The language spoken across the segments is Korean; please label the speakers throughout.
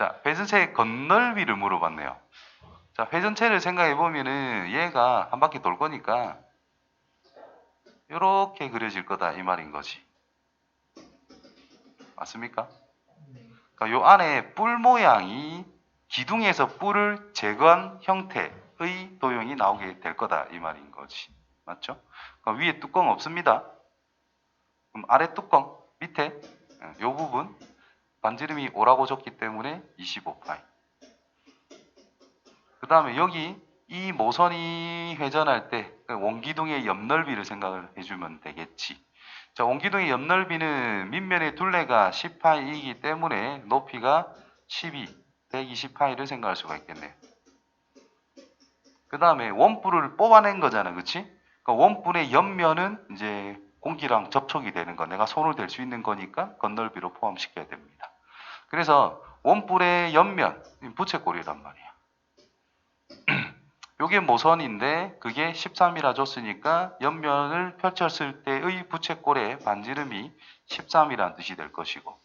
Speaker 1: 자, 회전체의 건널비를 물어봤네요. 자, 회전체를 생각해 보면은 얘가 한 바퀴 돌 거니까 이렇게 그려질 거다 이 말인 거지. 맞습니까? 그러니까 요 안에 뿔 모양이 기둥에서 뿔을 제거한 형태의 도형이 나오게 될 거다 이 말인 거지. 맞죠? 그럼 위에 뚜껑 없습니다. 그럼 아래 뚜껑 밑에 어, 요 부분 반지름이 오라고 줬기 때문에 25파이. 그 다음에 여기 이 모선이 회전할 때그 원기둥의 옆넓이를 생각을 해주면 되겠지. 자, 원기둥의 옆넓이는 밑면의 둘레가 10파이이기 때문에 높이가 12, 120파이를 생각할 수가 있겠네요. 그 다음에 원뿔을 뽑아낸 거잖아, 그치? 그러니까 원뿔의 옆면은 이제 공기랑 접촉이 되는 거, 내가 손을 댈 수 있는 거니까 건널비로 포함시켜야 됩니다. 그래서 원뿔의 옆면, 부채꼴이란 말이야. 요게 모선인데 그게 13이라 줬으니까 옆면을 펼쳤을 때의 부채꼴의 반지름이 13이라는 뜻이 될 것이고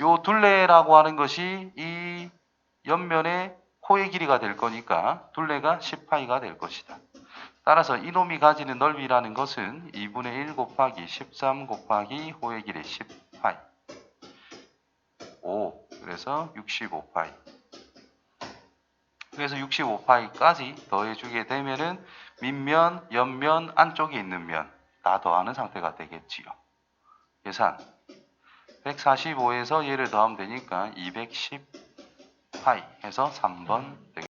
Speaker 1: 요 둘레라고 하는 것이 이 옆면의 코의 길이가 될 거니까 둘레가 10파이가 될 것이다. 따라서 이놈이 가지는 넓이라는 것은 2분의 1 곱하기 13 곱하기 호의 길이 10파이 5 그래서 65파이 그래서 65파이까지 더해주게 되면은 밑면, 옆면, 안쪽에 있는 면 다 더하는 상태가 되겠지요. 계산 145에서 얘를 더하면 되니까 210파이 해서 3번 되겠습니다.